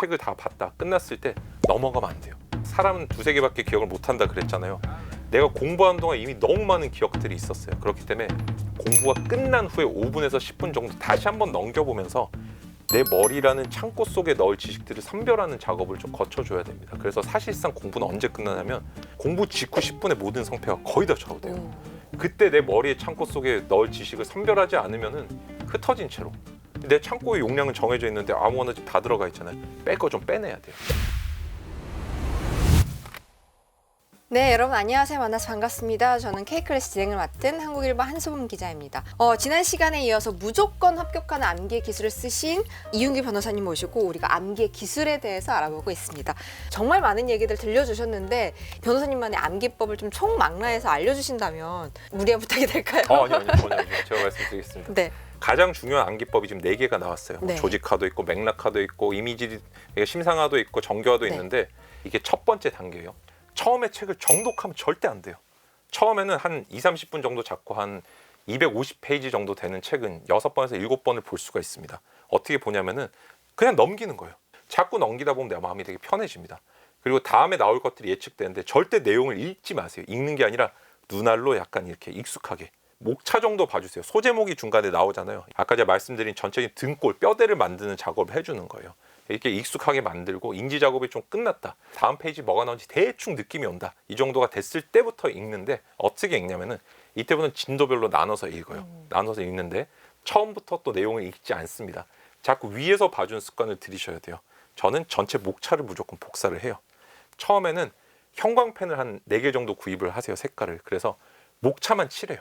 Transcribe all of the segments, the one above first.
책을 다 봤다 끝났을 때 넘어가면 안 돼요. 사람은 두세 개밖에 기억을 못 한다 그랬잖아요. 내가 공부하는 동안 이미 너무 많은 기억들이 있었어요. 그렇기 때문에 공부가 끝난 후에 5분에서 10분 정도 다시 한번 넘겨보면서 내 머리라는 창고 속에 넣을 지식들을 선별하는 작업을 좀 거쳐줘야 됩니다. 그래서 사실상 공부는 언제 끝나냐면 공부 직후 10분에 모든 성패가 거의 다 좌우돼요. 그때 내 머리의 창고 속에 넣을 지식을 선별하지 않으면은 흩어진 채로 내 창고의 용량은 정해져 있는데 아무거나 지금 다 들어가 있잖아요. 뺄 거 좀 빼내야 돼요. 네, 여러분 안녕하세요. 만나서 반갑습니다. 저는 K클래스 진행을 맡은 한국일보 한소범 기자입니다. 어, 지난 시간에 이어서 무조건 합격하는 암기 기술을 쓰신 이윤기 변호사님 모시고 우리가 암기 기술에 대해서 알아보고 있습니다. 정말 많은 얘기들 들려주셨는데 변호사님만의 암기법을 좀 총망라해서 알려주신다면 무리한 부탁이 될까요? 어, 아니요, 아니요, 전혀 아니요. 제가 말씀드리겠습니다. 네, 가장 중요한 암기법이 지금 네 개가 나왔어요. 뭐 네. 조직화도 있고 맥락화도 있고 이미지 심상화도 있고 정교화도 네. 있는데 이게 첫 번째 단계예요. 처음에 책을 정독하면 절대 안 돼요. 처음에는 한 2, 30분 정도 잡고 한 250페이지 정도 되는 책은 6번에서 7번을 볼 수가 있습니다. 어떻게 보냐면은 그냥 넘기는 거예요. 자꾸 넘기다 보면 내 마음이 되게 편해집니다. 그리고 다음에 나올 것들이 예측되는데 절대 내용을 읽지 마세요. 읽는 게 아니라 눈알로 약간 이렇게 익숙하게 목차 정도 봐주세요. 소제목이 중간에 나오잖아요. 아까 제가 말씀드린 전체적인 등골, 뼈대를 만드는 작업을 해주는 거예요. 이렇게 익숙하게 만들고 인지 작업이 좀 끝났다. 다음 페이지 뭐가 나온지 대충 느낌이 온다. 이 정도가 됐을 때부터 읽는데 어떻게 읽냐면은 이때부터는 진도별로 나눠서 읽어요. 나눠서 읽는데 처음부터 또 내용을 읽지 않습니다. 자꾸 위에서 봐주는 습관을 들이셔야 돼요. 저는 전체 목차를 무조건 복사를 해요. 처음에는 형광펜을 한 네 개 정도 구입을 하세요. 색깔을. 그래서 목차만 칠해요.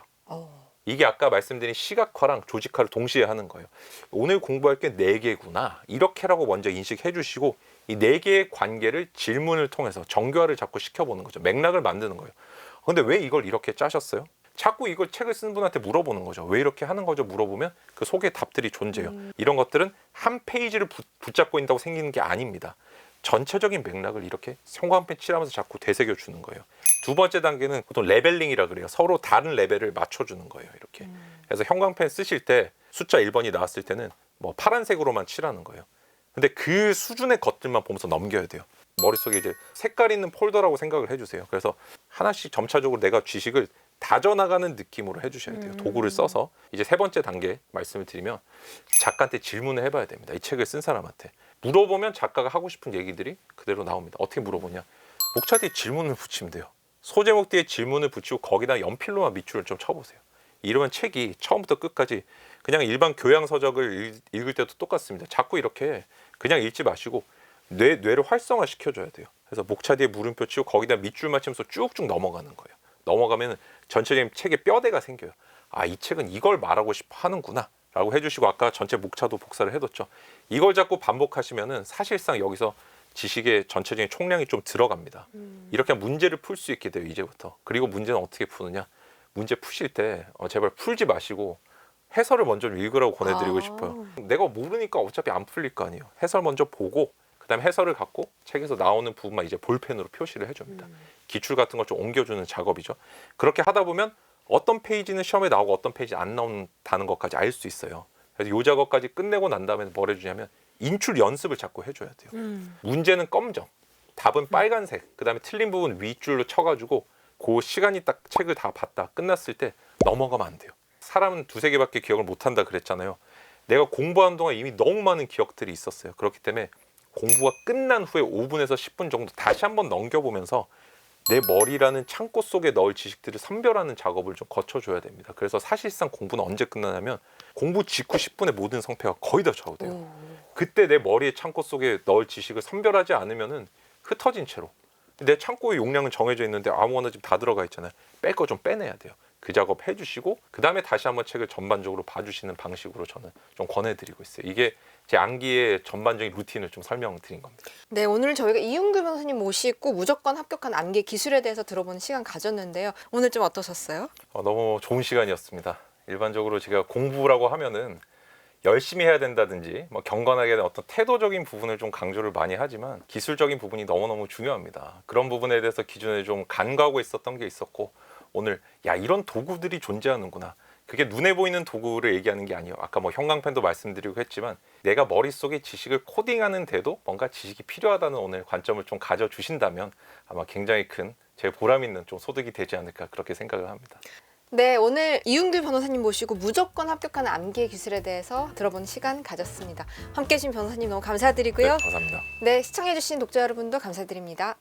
어, 이게 아까 말씀드린 시각화랑 조직화를 동시에 하는 거예요. 오늘 공부할 게 네 개구나. 이렇게라고 먼저 인식해 주시고 이 네 개의 관계를 질문을 통해서 정교화를 자꾸 시켜보는 거죠. 맥락을 만드는 거예요. 근데 왜 이걸 이렇게 짜셨어요? 자꾸 이걸 책을 쓴 분한테 물어보는 거죠. 왜 이렇게 하는 거죠? 물어보면 그 속에 답들이 존재해요. 이런 것들은 한 페이지를 부- 붙잡고 있다고 생기는 게 아닙니다. 전체적인 맥락을 이렇게 형광펜 칠하면서 자꾸 되새겨 주는 거예요. 두 번째 단계는 보통 레벨링이라 그래요. 서로 다른 레벨을 맞춰 주는 거예요. 이렇게. 그래서 형광펜 쓰실 때 숫자 1번이 나왔을 때는 뭐 파란색으로만 칠하는 거예요. 근데 그 수준의 것들만 보면서 넘겨야 돼요. 머릿속에 이제 색깔 있는 폴더라고 생각을 해 주세요. 그래서 하나씩 점차적으로 내가 지식을 다져나가는 느낌으로 해주셔야 돼요. 도구를 써서 이제 세 번째 단계 말씀을 드리면 작가한테 질문을 해봐야 됩니다. 이 책을 쓴 사람한테 물어보면 작가가 하고 싶은 얘기들이 그대로 나옵니다. 어떻게 물어보냐? 목차 뒤에 질문을 붙이면 돼요. 소제목 뒤에 질문을 붙이고 거기다 연필로만 밑줄을 좀 쳐보세요. 이러면 책이 처음부터 끝까지 그냥 일반 교양 서적을 읽- 읽을 때도 똑같습니다. 자꾸 이렇게 그냥 읽지 마시고 뇌 뇌를 활성화 시켜줘야 돼요. 그래서 목차 뒤에 물음표 치고 거기다 밑줄 맞추면서 쭉쭉 넘어가는 거예요. 넘어가면 전체적인 책의 뼈대가 생겨요. 아 이 책은 이걸 말하고 싶어 하는구나. 라고 해주시고 아까 전체 목차도 복사를 해뒀죠. 이걸 자꾸 반복하시면은 사실상 여기서 지식의 전체적인 총량이 좀 들어갑니다. 이렇게 문제를 풀 수 있게 돼요 이제부터. 그리고 문제는 어떻게 푸느냐? 문제 푸실 때 어, 제발 풀지 마시고 해설을 먼저 읽으라고 권해드리고 아. 싶어요. 내가 모르니까 어차피 안 풀릴 거 아니에요. 해설 먼저 보고 그다음에 해설을 갖고 책에서 나오는 부분만 이제 볼펜으로 표시를 해줍니다. 기출 같은 걸 좀 옮겨주는 작업이죠. 그렇게 하다 보면 어떤 페이지는 시험에 나오고 어떤 페이지 안 나온다는 것까지 알 수 있어요. 그래서 이 작업까지 끝내고 난 다음에 뭘 해주냐면 인출 연습을 자꾸 해줘야 돼요. 음, 문제는 검정, 답은 빨간색, 그다음에 틀린 부분 윗줄로 쳐가지고 그 시간이 딱 책을 다 봤다 끝났을 때 넘어가면 안 돼요. 사람은 두세 개밖에 기억을 못 한다 그랬잖아요. 내가 공부하는 동안 이미 너무 많은 기억들이 있었어요. 그렇기 때문에 공부가 끝난 후에 5분에서 10분 정도 다시 한번 넘겨보면서 내 머리라는 창고 속에 넣을 지식들을 선별하는 작업을 좀 거쳐줘야 됩니다. 그래서 사실상 공부는 언제 끝나냐면 공부 직후 10분에 모든 성패가 거의 다 좌우돼요. 오, 그때 내 머리의 창고 속에 넣을 지식을 선별하지 않으면은 흩어진 채로 내 창고의 용량은 정해져 있는데 아무거나 지금 다 들어가 있잖아요. 뺄 거 좀 빼내야 돼요. 그 작업 해주시고 그 다음에 다시 한번 책을 전반적으로 봐주시는 방식으로 저는 좀 권해드리고 있어요. 이게 제 암기의 전반적인 루틴을 좀 설명드린 겁니다. 네, 오늘 저희가 이윤규 변호사님 모시고 무조건 합격한 암기 기술에 대해서 들어보는 시간 가졌는데요. 오늘 좀 어떠셨어요? 어, 너무 좋은 시간이었습니다. 일반적으로 제가 공부라고 하면은 열심히 해야 된다든지 뭐 경건하게 어떤 태도적인 부분을 좀 강조를 많이 하지만 기술적인 부분이 너무너무 중요합니다. 그런 부분에 대해서 기존에 좀 간과하고 있었던 게 있었고 오늘 야 이런 도구들이 존재하는구나. 그게 눈에 보이는 도구를 얘기하는 게 아니에요. 아까 뭐 형광펜도 말씀드리고 했지만 내가 머릿속에 지식을 코딩하는데도 뭔가 지식이 필요하다는 오늘 관점을 좀 가져주신다면 아마 굉장히 큰 제 보람 있는 좀 소득이 되지 않을까 그렇게 생각을 합니다. 네, 오늘 이윤길 변호사님 모시고 무조건 합격하는 암기 기술에 대해서 들어보는 시간 가졌습니다. 함께 해주신 변호사님 너무 네, 감사드리고요. 감사합니다. 네, 시청해주신 독자 여러분도 감사드립니다.